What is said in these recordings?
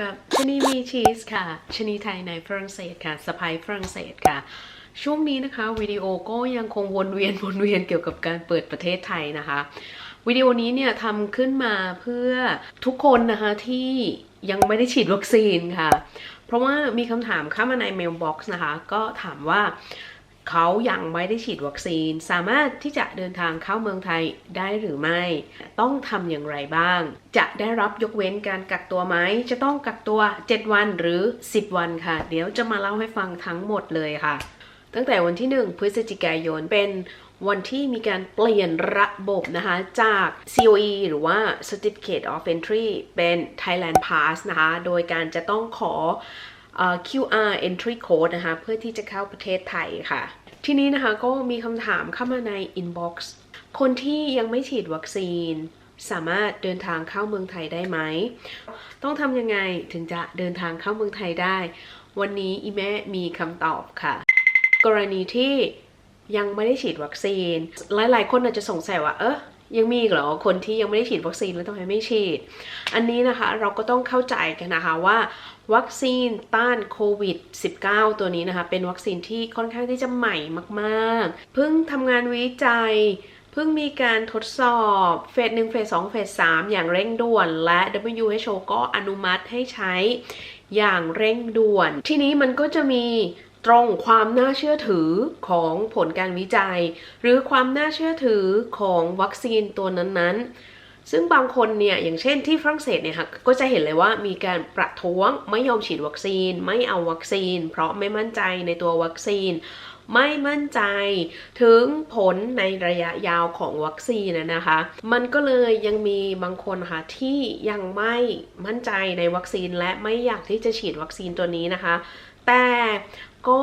กับชนีมีชีสค่ะชนีไทยในฝรั่งเศสค่ะสะพายฝรั่งเศสค่ะ ช่วงนี้นะคะวิดีโอก็ยังคงวนเวียนวนเวียนเกี่ยวกับการเปิดประเทศไทยนะคะวิดีโอนี้เนี่ยทำขึ้นมาเพื่อทุกคนนะคะที่ยังไม่ได้ฉีดวัคซีนค่ะ เพราะว่ามีคำถามเข้ามาในเมลบ็อกซ์นะคะ ก็ถามว่า เขายังไม่ได้ฉีดวัคซีน สามารถที่จะเดินทางเข้าเมืองไทยได้หรือไม่ ต้องทำอย่างไรบ้าง จะได้รับยกเว้นการกักตัวไหม จะต้องกักตัว 7 วันหรือ 10 วันค่ะ เดี๋ยวจะมาเล่าให้ฟังทั้งหมดเลยค่ะ ตั้งแต่วันที่ 1 พฤศจิกายนเป็นวันที่มีการเปลี่ยนระบบนะคะ จาก COE หรือว่า Certificate of Entry เป็น Thailand Pass นะคะ โดยการจะต้องขอเอ่อ QR entry code นะคะ เพื่อที่จะเข้าประเทศไทยค่ะ ทีนี้นะคะก็มีคำถามเข้ามาใน inbox คนที่ยังไม่ฉีดวัคซีน สามารถเดินทางเข้าเมืองไทยได้ไหม ต้องทำยังไงถึงจะเดินทางเข้าเมืองไทยได้ วันนี้อีแม่มีคำตอบค่ะ กรณีที่ยังไม่ได้ฉีดวัคซีน หลายๆ คนอาจจะสงสัยว่า เออ ยังมีอีกเหรอคนที่ยังไม่ได้ฉีดวัคซีนแล้วทำไมไม่ฉีด อันนี้นะคะเราก็ต้องเข้าใจกันนะคะว่า วัคซีนต้านโควิด -19 ตัวนี้นะคะ เป็นวัคซีนที่ค่อนข้างที่จะใหม่มากๆ เพิ่งทำงานวิจัยเพิ่งมีการทดสอบเฟส1เฟส2เฟส3อย่างเร่งด่วน และ WHO ก็อนุมัติให้ใช้อย่างเร่งด่วน ทีนี้มันก็จะมี ตรงความน่าเชื่อถือของผลการวิจัย หรือความน่าเชื่อถือของวัคซีนตัวนั้นๆ ซึ่งบางคนเนี่ยอย่างเช่นที่ฝรั่งเศสเนี่ยค่ะก็จะเห็นเลยว่ามีการประท้วงไม่ยอมฉีดวัคซีน ไม่เอาวัคซีน เพราะไม่มั่นใจในตัววัคซีน ไม่มั่นใจถึงผลในระยะยาวของวัคซีนนะคะ มันก็เลยยังมีบางคนค่ะที่ยังไม่มั่นใจในวัคซีนและไม่อยากที่จะฉีดวัคซีนตัวนี้นะคะ แต่ ก็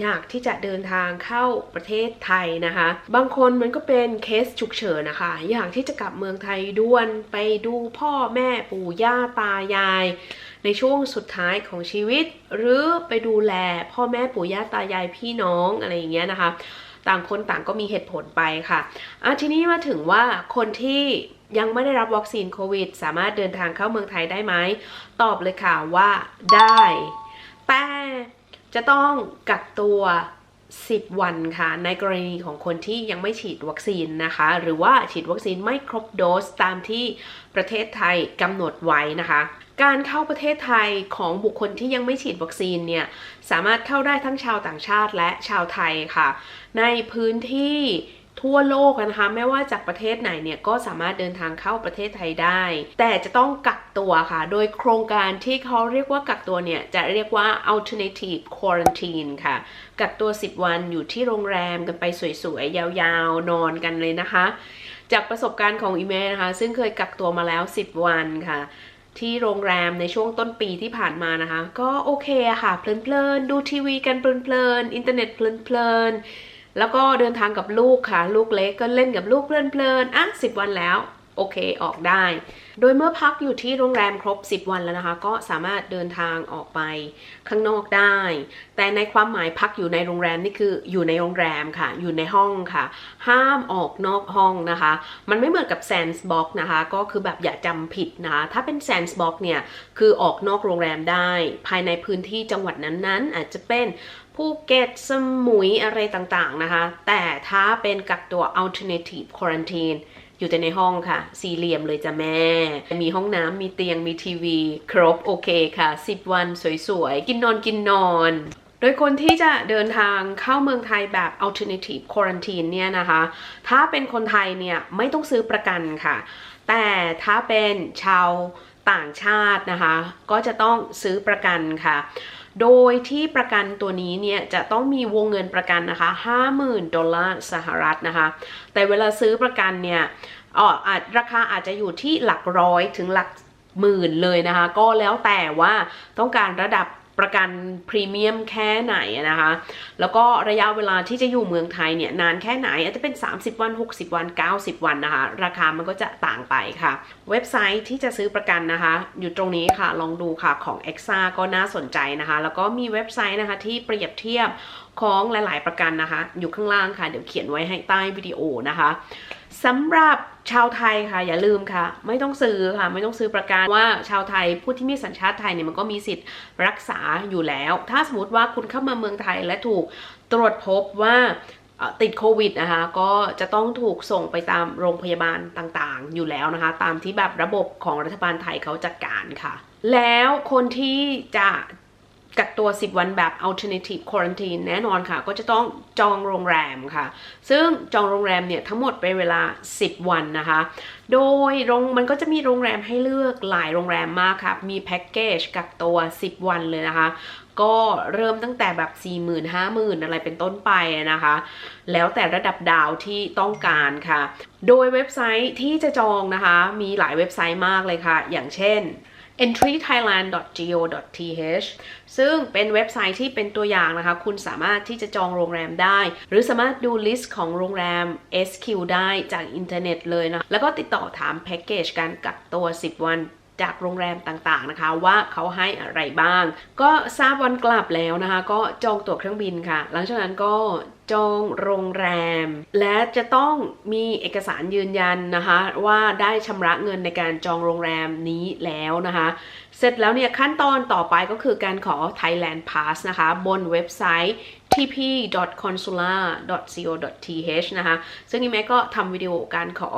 อยากที่จะเดินทางเข้าประเทศไทยนะคะ บางคนมันก็เป็นเคสฉุกเฉินนะคะ อยากที่จะกลับเมืองไทยด่วนไปดูพ่อแม่ปู่ย่าตายาย ในช่วงสุดท้ายของชีวิต หรือไปดูแลพ่อแม่ปู่ย่าตายายพี่น้องอะไรอย่างเงี้ยนะคะ ต่างคนต่างก็มีเหตุผลไปค่ะอะทีนี้มาถึงว่าคนที่ยังไม่ได้รับวัคซีนโควิด สามารถเดินทางเข้าเมืองไทยได้ไหม ตอบเลยค่ะว่าได้ แต่ จะต้องกักตัว 10 วันค่ะ ในกรณีของคนที่ยังไม่ฉีดวัคซีนนะคะ หรือว่าฉีดวัคซีนไม่ครบโดสตามที่ประเทศไทยกำหนดไว้นะคะ การเข้าประเทศไทยของบุคคลที่ยังไม่ฉีดวัคซีนเนี่ยสามารถเข้าได้ทั้งชาวต่างชาติและชาวไทยค่ะ ในพื้นที่ ทั่วโลกนะคะไม่ว่าจากประเทศไหนเนี่ยก็สามารถเดินทางเข้าประเทศไทยได้ แต่จะต้องกักตัวค่ะ โดยโครงการที่เขาเรียกว่ากักตัวเนี่ย จะเรียกว่า alternative quarantine ค่ะ กักตัว 10 วันอยู่ที่โรงแรมกันไปสวยๆ ยาวๆ นอนกันเลยนะคะ จากประสบการณ์ของอีเมนะคะ ซึ่งเคยกักตัวมาแล้ว 10 วันค่ะที่โรงแรมในช่วงต้นปีที่ผ่านมานะคะ ก็โอเคค่ะเพลินๆดูทีวีกันเพลินๆอินเทอร์เน็ตเพลินๆ แล้วก็เดินทางกับลูกค่ะ ลูกเล็กก็เล่นกับลูกเพลินๆอะสิบวันแล้ว โอเคออกได้ โดยเมื่อพักอยู่ที่โรงแรมครบ 10 วันแล้วนะคะ ก็สามารถเดินทางออกไปข้างนอกได้ แต่ในความหมายพักอยู่ในโรงแรมนี่คืออยู่ในโรงแรมค่ะ อยู่ในห้องค่ะ ห้ามออกนอกห้องนะคะ มันไม่เหมือนกับแซนส์บ็อกนะคะ ก็คือแบบอย่าจำผิดนะคะ ถ้าเป็นแซนส์บ็อกเนี่ย คือออกนอกโรงแรมได้ ภายในพื้นที่จังหวัดนั้นๆ อาจจะเป็นภูเก็ตสมุยอะไรต่างๆนะคะ แต่ถ้าเป็นกักตัว alternative quarantine อยู่แต่ในห้องค่ะ สี่เหลี่ยมเลยจ้ะแม่ มีห้องน้ำมีเตียงมีทีวี ครบโอเคค่ะ 10 วันสวยๆ กินนอนกินนอนโดยคนที่จะเดินทางเข้าเมืองไทยแบบ alternative quarantine เนี่ยนะคะ ถ้าเป็นคนไทยเนี่ยไม่ต้องซื้อประกันค่ะ แต่ถ้าเป็นชาวต่างชาตินะคะ ก็จะต้องซื้อประกันค่ะ โดยที่ประกันตัวนี้เนี่ยจะต้องมีวงเงินประกันนะคะ 50,000 ดอลลาร์สหรัฐนะคะ แต่เวลาซื้อประกันเนี่ยอ๋อราคาอาจจะอยู่ที่หลักร้อยถึงหลักหมื่นเลยนะคะ ก็แล้วแต่ว่าต้องการระดับ ประกันพรีเมียมแค่ไหนนะคะ แล้วก็ระยะเวลาที่จะอยู่เมืองไทยเนี่ยนานแค่ไหน อาจจะเป็น 30 วัน 60 วัน 90 วันนะคะ ราคามันก็จะต่างไปค่ะ เว็บไซต์ที่จะซื้อประกันนะคะ อยู่ตรงนี้ค่ะ ลองดูค่ะของ e x a ก็น่าสนใจนะคะ แล้วก็มีเว็บไซต์นะคะที่เปรียบเทียบของหลาย ๆ ประกันนะคะ อยู่ข้างล่างค่ะ เดี๋ยวเขียนไว้ให้ใต้วิดีโอนะคะ สำหรับชาวไทยค่ะอย่าลืมค่ะ ไม่ต้องซื้อค่ะ ไม่ต้องซื้อประกันว่าชาวไทยผู้ที่มีสัญชาติไทยเนี่ยมันก็มีสิทธิ์รักษาอยู่แล้ว ถ้าสมมติว่าคุณเข้ามาเมืองไทยและถูกตรวจพบว่าติดโควิดนะคะก็จะต้องถูกส่งไปตามโรงพยาบาลต่างๆ อยู่แล้วนะคะ ตามที่แบบระบบของรัฐบาลไทยเขาจัดการค่ะ แล้วคนที่จะ กักตัว 10 วันแบบ alternative quarantine แน่นอนค่ะ ก็จะต้องจองโรงแรมค่ะ ซึ่งจองโรงแรมเนี่ยทั้งหมดเป็นเวลา 10 วันนะคะ โดยโรงมันก็จะมีโรงแรมให้เลือกหลายโรงแรมมากครับมีแพ็กเกจกักตัว 10 วันเลยนะคะ ก็เริ่มตั้งแต่แบบ 4 0 0 0 0 0 5 0,000 อะไรเป็นต้นไปนะคะ แล้วแต่ระดับดาวที่ต้องการค่ะ โดยเว็บไซต์ที่จะจองนะคะ มีหลายเว็บไซต์มากเลยค่ะ อย่างเช่น entrythailand.go.th ซึ่งเป็นเว็บไซต์ที่เป็นตัวอย่างนะคะ คุณสามารถที่จะจองโรงแรมได้ หรือสามารถดูลิสต์ของโรงแรม SQ ได้จากอินเทอร์เน็ตเลยนะ แล้วก็ติดต่อถามแพ็กเกจการกักตัว 10 วันจากโรงแรมต่างๆนะคะว่าเขาให้อะไรบ้าง ก็ทราบวันกลับแล้วนะคะ ก็จองตั๋วเครื่องบินค่ะ หลังจากนั้นก็ จองโรงแรม และจะต้องมีเอกสารยืนยันนะคะว่าได้ชำระเงินในการจองโรงแรมนี้แล้วนะคะ เสร็จแล้วเนี่ยขั้นตอนต่อไปก็คือการขอ Thailand Pass นะคะ บนเว็บไซต์ tp.consular.co.th นะคะ ซึ่งนี่แม่ก็ทำวิดีโอการขอ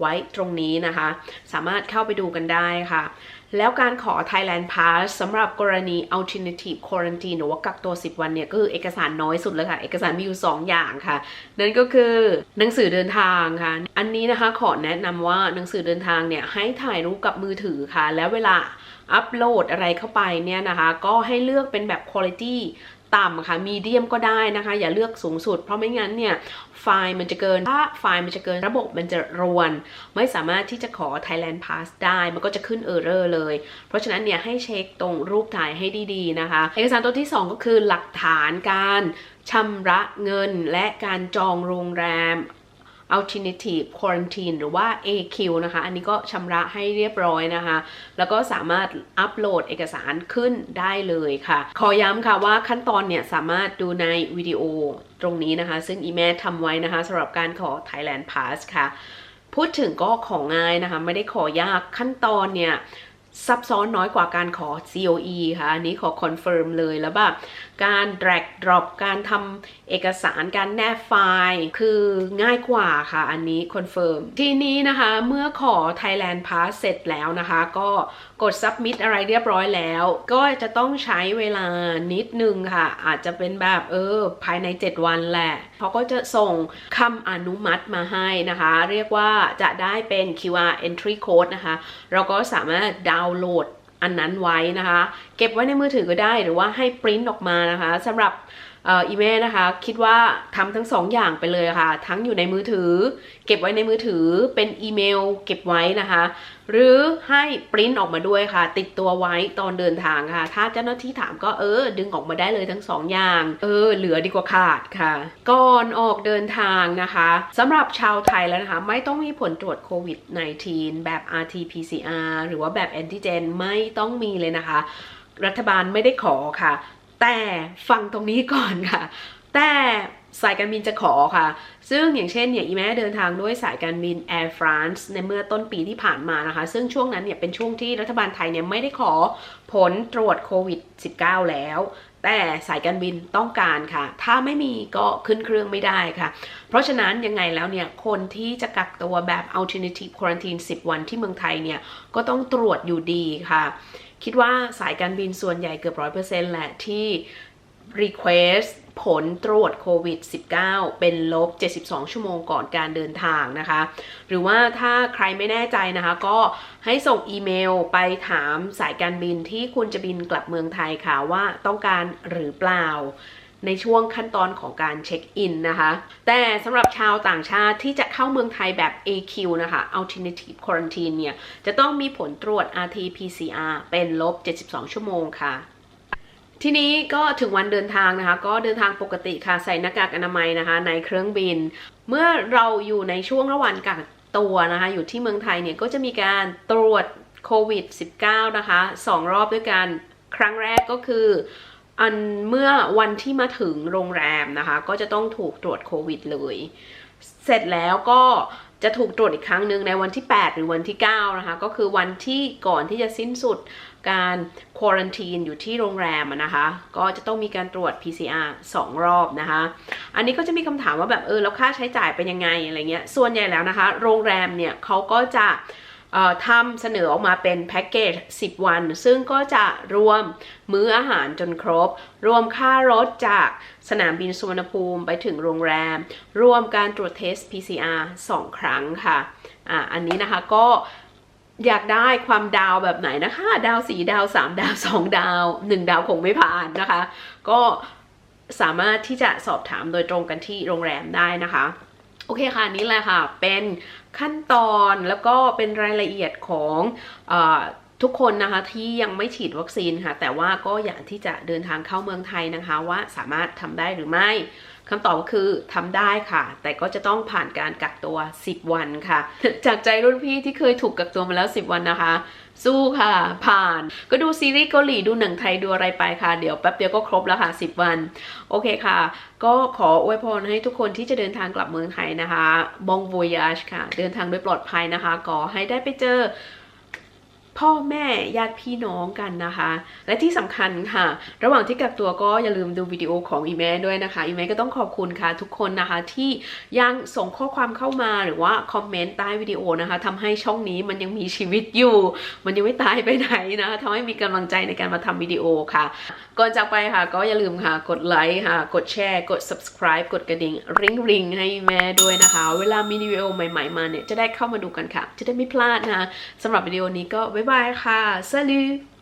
ไว้ตรงนี้นะคะ สามารถเข้าไปดูกันได้ค่ะ แล้วการขอ Thailand Pass สำหรับกรณี alternative quarantine หรือว่ากักตัว 10 วันเนี่ย ก็คือเอกสารน้อยสุดเลยค่ะ เอกสารมีอยู่ 2 อย่างค่ะ นั่นก็คือหนังสือเดินทางค่ะ อันนี้นะคะขอแนะนำว่าหนังสือเดินทางเนี่ยให้ถ่ายรูปกับมือถือค่ะ แล้วเวลาอัปโหลดอะไรเข้าไปเนี่ยนะคะ ก็ให้เลือกเป็นแบบ quality ต่ำค่ะมีเดียมก็ได้นะคะ อย่าเลือกสูงสุด เพราะไม่งั้นเนี่ยไฟล์มันจะเกินถ้าไฟล์มันจะเกินระบบมันจะรวน ไม่สามารถที่จะขอ Thailand Pass ได้มันก็จะขึ้น Error เลย เพราะฉะนั้นเนี่ยให้เช็คตรงรูปถ่ายให้ดีๆนะคะ เอกสารตัวที่ 2 ก็คือหลักฐานการชำระเงินและการจองโรงแรม alternative quarantine หรือว่า AQ นะคะ อันนี้ก็ชำระให้เรียบร้อยนะคะ แล้วก็สามารถอัปโหลดเอกสารขึ้นได้เลยค่ะ ขอย้ำค่ะว่าขั้นตอนเนี่ยสามารถดูในวิดีโอตรงนี้นะคะ ซึ่งอีแม่ทำไว้นะคะสำหรับการขอ Thailand Pass ค่ะ พูดถึงก็ของง่ายนะคะ ไม่ได้ขอยากขั้นตอนเนี่ย ซับซ้อนน้อยกว่าการขอ COE ค่ะ อันนี้ขอคอนเฟิร์มเลยแล้วแบบการ drag drop การทำเอกสารการแนบไฟล์ คือง่ายกว่าค่ะ อันนี้คอนเฟิร์มทีนี้นะคะเมื่อขอ Thailand Pass เสร็จแล้วนะคะ ก็กด submit อะไรเรียบร้อยแล้ว ก็จะต้องใช้เวลานิดนึงค่ะ อาจจะเป็นแบบเออภายใน 7 วันแหละเขาก็จะส่งคำอนุมัติมาให้นะคะ เรียกว่าจะได้เป็น QR entry code นะคะ เราก็สามารถดาวน์โหลดอันนั้นไว้นะคะ เก็บไว้ในมือถือก็ได้หรือว่าให้ปริ้นออกมานะคะสำหรับ อีเมลนะคะคิดว่าทำทั้งสองอย่างไปเลยค่ะ ทั้งอยู่ในมือถือ เก็บไว้ในมือถือเป็นอีเมล เก็บไว้นะคะ หรือให้ปริ้นออกมาด้วยค่ะ ติดตัวไว้ตอนเดินทางค่ะ ถ้าเจ้าหน้าที่ถามก็เออ ดึงออกมาได้เลยทั้งสองอย่าง เออ เหลือดีกว่าขาดค่ะ ก่อนออกเดินทางนะคะสำหรับชาวไทยแล้วนะคะ ไม่ต้องมีผลตรวจโควิด -19 แบบ RT-PCR หรือว่าแบบแอนติเจนไม่ต้องมีเลยนะคะ รัฐบาลไม่ได้ขอค่ะ แต่ฟังตรงนี้ก่อนค่ะ แต่สายการบินจะขอค่ะ ซึ่งอย่างเช่นเนี่ยอีแม่เดินทางด้วยสายการบิน Air France ในเมื่อต้นปีที่ผ่านมานะคะ ซึ่งช่วงนั้นเนี่ยเป็นช่วงที่รัฐบาลไทยเนี่ยไม่ได้ขอผลตรวจโควิด -19 แล้ว แต่สายการบินต้องการค่ะ ถ้าไม่มีก็ขึ้นเครื่องไม่ได้ค่ะ เพราะฉะนั้นยังไงแล้วเนี่ย คนที่จะกักตัวแบบ alternative quarantine 10 วันที่เมืองไทยเนี่ย ก็ต้องตรวจอยู่ดีค่ะ คิดว่าสายการบินส่วนใหญ่เกือบร้อยเปอร์เซ็นต์แหละที่ request ผลตรวจโควิด -19 เป็นลบ 72 ชั่วโมงก่อนการเดินทางนะคะ หรือว่าถ้าใครไม่แน่ใจนะคะ ก็ให้ส่งอีเมลไปถามสายการบินที่คุณจะบินกลับเมืองไทยค่ะว่าต้องการหรือเปล่า ในช่วงขั้นตอนของการเช็คอินนะคะ แต่สำหรับชาวต่างชาติที่จะเข้าเมืองไทยแบบ AQ นะคะ Alternative Quarantine เนี่ย จะต้องมีผลตรวจ RT-PCR เป็นลบ 72 ชั่วโมงค่ะทีนี้ก็ถึงวันเดินทางนะคะ ก็เดินทางปกติค่ะใส่หน้ากากอนามัยนะคะ ในเครื่องบิน เมื่อเราอยู่ในช่วงระหว่างกักตัวนะคะ อยู่ที่เมืองไทยเนี่ยก็จะมีการตรวจโควิด -19 นะคะสองรอบด้วยกัน ครั้งแรกก็คือ อันเมื่อวันที่มาถึงโรงแรมนะคะ ก็จะต้องถูกตรวจโควิดเลย เสร็จแล้วก็จะถูกตรวจอีกครั้งหนึ่งในวันที่ 8 หรือวันที่ 9 นะคะ ก็คือวันที่ก่อนที่จะสิ้นสุดการควอรันทีนอยู่ที่โรงแรมนะคะ ก็จะต้องมีการตรวจ PCR 2 รอบนะคะ อันนี้ก็จะมีคำถามว่าแบบเออแล้วค่าใช้จ่ายเป็นยังไงอะไรเงี้ย ส่วนใหญ่แล้วนะคะ โรงแรมเนี่ยเขาก็จะ ทำเสนอออกมาเป็นแพ็กเกจ 10 วัน ซึ่งก็จะรวมมื้ออาหารจนครบ รวมค่ารถจากสนามบินสุวรรณภูมิไปถึงโรงแรม รวมการตรวจเทส PCR 2 ครั้งค่ะอ่าอันนี้นะคะก็อยากได้ความดาวแบบไหนนะคะ ดาวสีดาวสามดาวสองดาวหนึ่งดาวคงไม่ผ่านนะคะ ก็สามารถที่จะสอบถามโดยตรงกันที่โรงแรมได้นะคะ โอเคค่ะนี่แหละค่ะ เป็นขั้นตอนแล้วก็เป็นรายละเอียดของอทุกคนนะคะที่ยังไม่ฉีดวัคซีนค่ะ แต่ว่าก็อยากที่จะเดินทางเข้าเมืองไทยนะคะ ว่าสามารถทำได้หรือไม่ คำตอบก็คือทำได้ค่ะ แต่ก็จะต้องผ่านการกักตัว 10 วันค่ะ จากใจรุ่นพี่ที่เคยถูกกักตัวมาแล้ว 10 วันนะคะ สู้ค่ะ ผ่าน ก็ดูซีรีส์เกาหลีดูหนังไทยดูอะไรไปค่ะ เดี๋ยวแป๊บเดียวก็ครบแล้วค่ะ 10 วัน โอเคค่ะ ก็ขออวยพรให้ทุกคนที่จะเดินทางกลับเมืองไทยนะคะบอง voyage ค่ะ เดินทางโดยปลอดภัยนะคะ ขอให้ได้ไปเจอ พ่อแม่ญาติพี่น้องกันนะคะ และที่สำคัญค่ะ ระหว่างที่กักตัวก็อย่าลืมดูวิดีโอของอีเมลด้วยนะคะอีเมลก็ต้องขอบคุณค่ะ ทุกคนนะคะที่ยังส่งข้อความเข้ามาหรือว่าคอมเมนต์ใต้วิดีโอนะคะทำให้ช่องนี้มันยังมีชีวิตอยู่ มันยังไม่ตายไปไหนนะคะทำให้มีกำลังใจในการมาทำวิดีโอค่ะก่อนจากไปค่ะก็อย่าลืมค่ะ กดไลค์ค่ะ กดแชร์ กด subscribe กดกระดิ่งริงริงให้แม่ด้วยนะคะ เวลามีวิดีโอใหม่ ๆ มาเนี่ยจะได้เข้ามาดูกันค่ะ จะได้ไม่พลาดนะคะสำหรับวิดีโอนี้ก็บ๊ายบายค่ะ salut